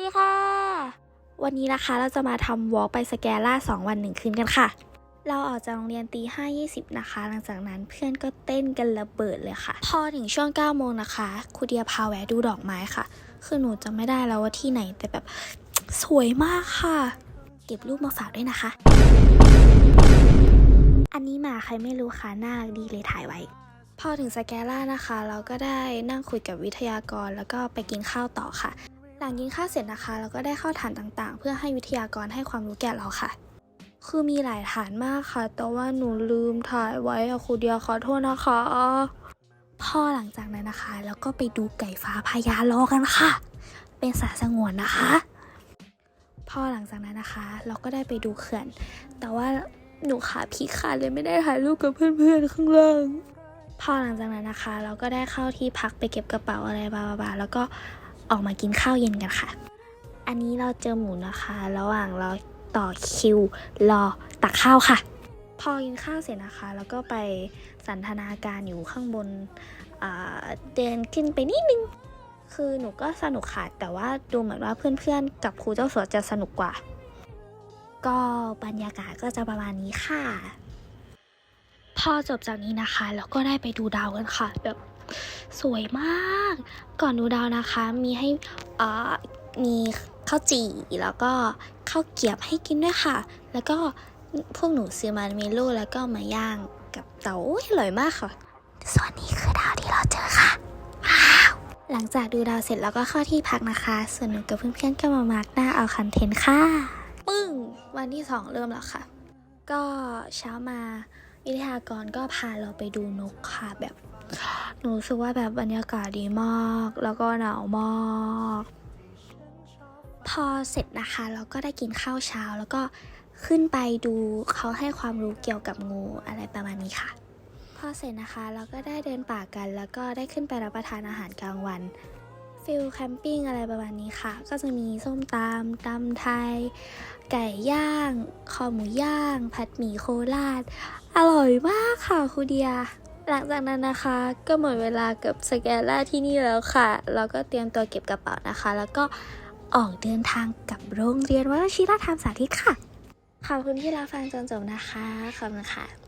ดีค่ะ วันนี้นะคะเราจะมาทำวอล์กไปสแกล่า 2 วัน 1 คืนกันค่ะ เราออกจากโรงเรียนตีห้ายี่สิบนะคะ หลังจากนั้นเพื่อนก็เต้นกันระเบิดเลยค่ะ พอถึงช่วง9ก้าโมงนะคะครูเดียพาแวะดูดอกไม้ค่ะ คือหนูจะไม่ได้แล้วว่าที่ไหนแต่แบบสวยมากค่ะ เก็บรูปมาฝากด้วยนะคะ อันนี้หมาใครไม่รู้ค่ะน่ารักดีเลยถ่ายไว้พอถึงสแกล่านะคะ เราก็ได้นั่งคุยกับวิทยากรแล้วก็ไปกินข้าวต่อค่ะ ลังกินข้าวเสร็จนะคะ เราก็ได้เข้าฐานต่างๆ เพื่อให้วิทยากรให้ความรู้แก่เราค่ะ คือมีหลายฐานมากค่ะ แต่ว่าหนูลืมถ่ายไว้อะครูเดียขอโทษนะคะพอหลังจากนั้นนะคะ แล้วก็ไปดูไก่ฟ้าพญาลอกันค่ะ เป็นสัตว์สงวนนะคะพอหลังจากนั้นนะคะ เราก็ได้ไปดูเขื่อน แต่ว่าหนูขาพีขาดเลยไม่ได้ถ่ายรูปกับเพื่อนๆข้างล่างพอหลังจากนั้นนะคะ เราก็ได้เข้าที่พักไปเก็บกระเป๋าอะไรบาๆแล้วก็ ออกมากินข้าวเย็นกันค่ะ อันนี้เราเจอหมูนะคะ ระหว่างเราต่อคิวรอตักข้าวค่ะ พอกินข้าวเสร็จนะคะ แล้วก็ไปสันทนาการอยู่ข้างบนเดินขึ้นไปนิดนึง คือหนูก็สนุกค่ะ แต่ว่าดูเหมือนว่าเพื่อนๆ กับครูเจ้าสัวจะสนุกกว่า ก็บรรยากาศก็จะประมาณนี้ค่ะ พอจบจากนี้นะคะ แล้วก็ได้ไปดูดาวกันค่ะแบบ สวยมาก ก่อนดูดาวนะคะมีให้อ่อมีข้าวจี่แล้วก็ข้าวเกรียบให้กินด้วยค่ะ แล้วก็พวกหนูซื้อมาเมโลแล้วก็มาย่างกับเตาอ้ยอร่อยมากค่ะ ส่วนนี้คือดาวที่เราเจอค่ะว้าวหลังจากดูดาวเสร็จแล้วก็เข้าที่พักนะคะ ส่วนหนูกับเพื่อนๆก็มามาร์กหน้าเอาคอนเทนต์ค่ะ ปึ้ง วันที่สองเริ่มแล้วค่ะ ก็เช้ามาวิทยากรก็พาเราไปดูนกค่ะแบบ หนูรู้สึกว่าแบบบรรยากาศดีมาก แล้วก็หนาวมากพอเสร็จนะคะเราก็ได้กินข้าวเช้า แล้วก็ขึ้นไปดูเขาให้ความรู้เกี่ยวกับงูอะไรประมาณนี้ค่ะ พอเสร็จนะคะเราก็ได้เดินป่ากัน แล้วก็ได้ขึ้นไปรับประทานอาหารกลางวันฟิลแคมปิ้งอะไรประมาณนี้ค่ะ ก็จะมีส้มตำตำไทย ไก่ย่าง คอหมูย่าง ผัดหมี่โคราช อร่อยมากค่ะครูเดีย หลังจากนั้นนะคะก็หมดเวลากับสแกนล่าที่นี่แล้วค่ะ เราก็เตรียมตัวเก็บกระเป๋านะคะ แล้วก็ออกเดินทางกับโรงเรียนวชิรธรรมสาธิตค่ะ ขอบคุณที่รับฟังจนจบนะคะ ขอบคุณค่ะ